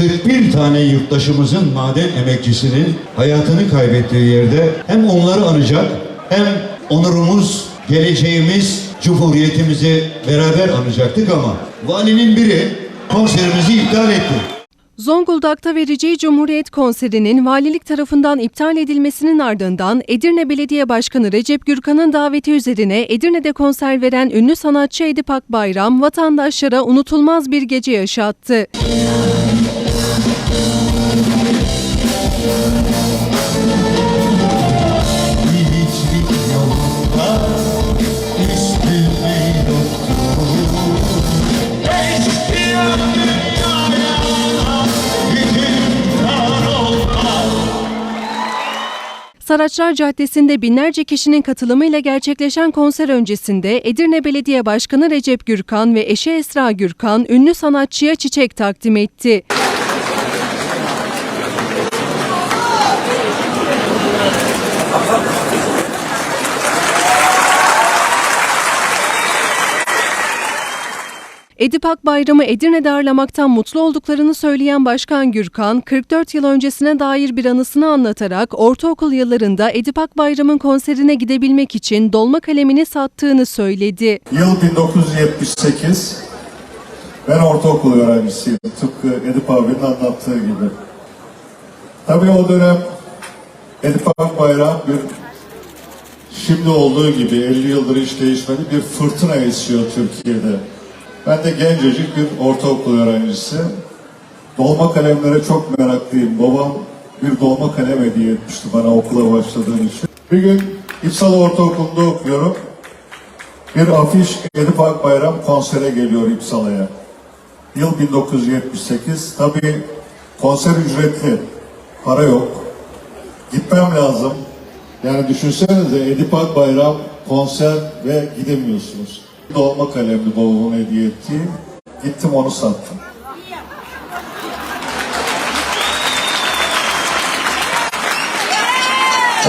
41 tane yurttaşımızın maden emekçisinin hayatını kaybettiği yerde hem onları anacak hem onurumuz, geleceğimiz, cumhuriyetimizi beraber anacaktık ama valinin biri konserimizi iptal etti. Zonguldak'ta vereceği Cumhuriyet konserinin valilik tarafından iptal edilmesinin ardından Edirne Belediye Başkanı Recep Gürkan'ın daveti üzerine Edirne'de konser veren ünlü sanatçı Edip Akbayram vatandaşlara unutulmaz bir gece yaşattı. Saraçlar Caddesi'nde binlerce kişinin katılımıyla gerçekleşen konser öncesinde Edirne Belediye Başkanı Recep Gürkan ve eşi Esra Gürkan ünlü sanatçıya çiçek takdim etti. Edip Akbayram'ı Edirne'de ağırlamaktan mutlu olduklarını söyleyen Başkan Gürkan, 44 yıl öncesine dair bir anısını anlatarak ortaokul yıllarında Edip Akbayram'ın konserine gidebilmek için dolma kalemini sattığını söyledi. Yıl 1978. Ben ortaokul öğrencisiyim. Tıpkı Edip abinin anlattığı gibi. Tabii o dönem Edip Akbayram bir şimdi olduğu gibi 50 yıldır hiç değişmedi bir fırtına esiyor Türkiye'de. Ben de gencecik bir ortaokul öğrencisi. Dolma kalemlere çok meraklıyım. Babam bir dolma kalem hediye etmişti bana okula başladığım için. Bir gün İpsala Ortaokulu'nda okuyorum. Bir afiş Edip Akbayram konsere geliyor İpsala'ya. Yıl 1978. Tabii konser ücretli. Para yok. Gitmem lazım. Yani düşünsenize Edip Akbayram konser ve gidemiyorsunuz. Dolma kalemli babamın hediye ettiği. Gittim onu sattım.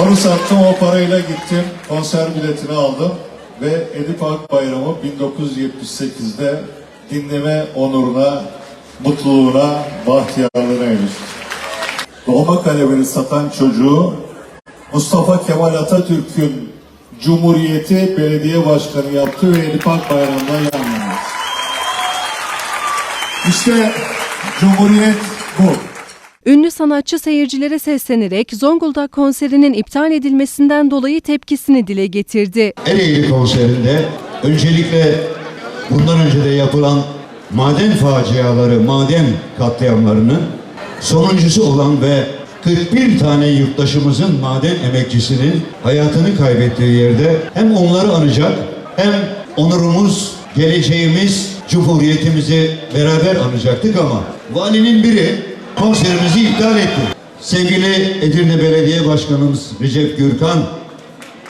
Onu sattım o parayla gittim konser biletini aldım ve Edip Akbayram'ı 1978'de dinleme onuruna, mutluluğuna, bahtiyarlığına eriştim. Dolma kalemini satan çocuğu Mustafa Kemal Atatürk'ün Cumhuriyeti Belediye Başkanı yaptı ve Edip Akbayram'dan yanlamış. İşte Cumhuriyet bu. Ünlü sanatçı seyircilere seslenerek Zonguldak konserinin iptal edilmesinden dolayı tepkisini dile getirdi. Ereğli konserinde öncelikle bundan önce de yapılan maden faciaları, maden katliamlarının sonuncusu olan ve 41 tane yurttaşımızın maden emekçisinin hayatını kaybettiği yerde hem onları anacak hem onurumuz, geleceğimiz, cumhuriyetimizi beraber anacaktık ama valinin biri konserimizi iptal etti. Sevgili Edirne Belediye Başkanımız Recep Gürkan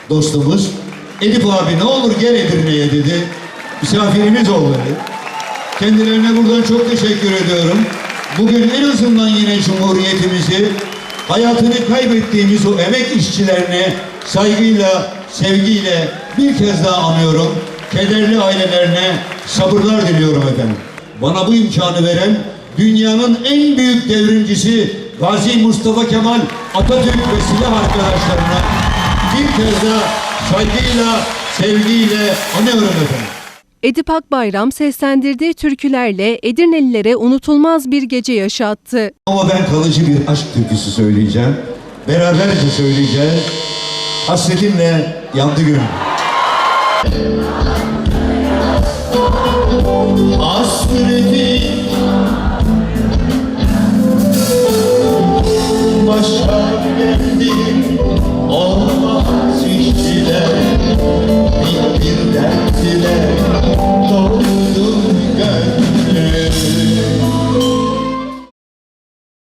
dostumuz Edip abi ne olur gel Edirne'ye dedi. Misafirimiz ol dedi. Kendilerine buradan çok teşekkür ediyorum. Bugün en azından yine Cumhuriyetimizi hayatını kaybettiğimiz o emek işçilerine saygıyla, sevgiyle bir kez daha anıyorum. Kederli ailelerine sabırlar diliyorum efendim. Bana bu imkanı veren dünyanın en büyük devrimcisi Gazi Mustafa Kemal Atatürk ve silah arkadaşlarına bir kez daha saygıyla, sevgiyle anıyorum efendim. Edip Akbayram seslendirdiği türkülerle Edirnelilere unutulmaz bir gece yaşattı. Ama ben kalıcı bir aşk türküsü söyleyeceğim. Beraberce söyleyeceğiz. Hasretimle yandı gönlüm.